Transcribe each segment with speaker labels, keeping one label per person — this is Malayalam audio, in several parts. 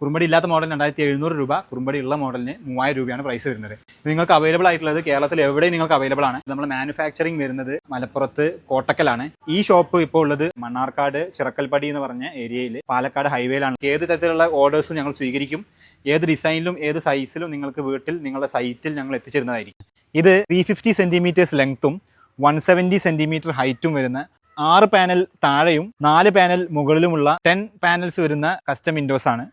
Speaker 1: കുറുമ്പടി ഇല്ലാത്ത മോഡൽ രണ്ടായിരത്തി എഴുന്നൂറ് രൂപ കുറുമ്പടി ഉള്ള മോഡലിന് മൂവായിരം രൂപയാണ് പ്രൈസ് വരുന്നത്. നിങ്ങൾക്ക് അവൈലബിൾ ആയിട്ടുള്ളത് കേരളത്തിൽ എവിടെയും നിങ്ങൾക്ക് അവൈലബിൾ ആണ്. നമ്മൾ മാനുഫാക്ചറിങ് വരുന്നത് മലപ്പുറത്ത് കോട്ടക്കലാണ്. ഈ ഷോപ്പ് ഇപ്പോൾ ഉള്ളത് മണ്ണാർക്കാട് ചിറക്കൽപ്പടി എന്ന് പറഞ്ഞ ഏരിയയിൽ പാലക്കാട് ഹൈവേയിലാണ് ഏത് തരത്തിലുള്ള ഓർഡേഴ്സും ഞങ്ങൾ സ്വീകരിക്കും. ഏത് ഡിസൈനിലും ഏത് സൈസിലും നിങ്ങൾക്ക് വീട്ടിൽ നിങ്ങളുടെ സൈറ്റിൽ ഞങ്ങൾ എത്തിച്ചിരുന്നതായിരിക്കും. ഇത് ത്രീ ഫിഫ്റ്റി സെന്റിമീറ്റേഴ്സ് ലെങ്ത്തും വൺ സെവന്റി സെന്റിമീറ്റർ ഹൈറ്റും വരുന്ന ആറ് പാനൽ താഴെയും നാല് പാനൽ മുകളിലുമുള്ള ടെൻ പാനൽസ് വരുന്ന കസ്റ്റം വിൻഡോസ് ആണ്.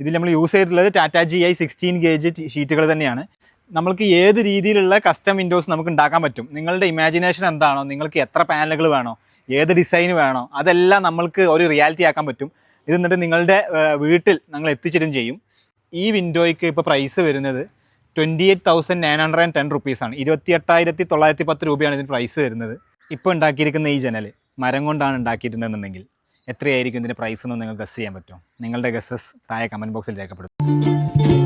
Speaker 1: ഇതിൽ നമ്മൾ യൂസ് ചെയ്തിട്ടുള്ളത് Tata G I sixteen gauge ഷീറ്റുകൾ തന്നെയാണ്. നമുക്ക് ഏത് രീതിയിലുള്ള കസ്റ്റം വിൻഡോസ് നമുക്ക് ഉണ്ടാക്കാൻ പറ്റും? നിങ്ങളുടെ ഇമാജിനേഷൻ എന്താണോ? നിങ്ങൾക്ക് എത്ര പാനലുകൾ വേണോ? ഏത് ഡിസൈൻ വേണോ? അതെല്ലാം നമ്മൾക്ക് ഒരു റിയാലിറ്റി ആക്കാൻ പറ്റും. ഇത് എന്നിട്ട് നിങ്ങളുടെ വീട്ടിൽ ഞങ്ങൾ എത്തിച്ചിടും ചെയ്യും. ഈ വിൻഡോയ്ക്ക് ഇപ്പോൾ പ്രൈസ് വരുന്നത് twenty eight thousand nine hundred and ten റുപ്പീസാണ് ഇരുപത്തി എട്ടായിരത്തി തൊള്ളായിരത്തി പത്ത് രൂപയാണ് ഇതിന് പ്രൈസ് വരുന്നത്. ഇപ്പോൾ ഉണ്ടാക്കിയിരിക്കുന്ന ഈ ജനൽ മരം കൊണ്ടാണ് ഉണ്ടാക്കിയിട്ടുണ്ടെന്നുണ്ടെങ്കിൽ. എത്രയായിരിക്കും ഇതിന്റെ പ്രൈസ് എന്ന് നിങ്ങൾക്ക് ഗസ് ചെയ്യാൻ പറ്റും? നിങ്ങളുടെ ഗസ്സസ് താഴെ കമന്റ് ബോക്സിൽ രേഖപ്പെടുത്തും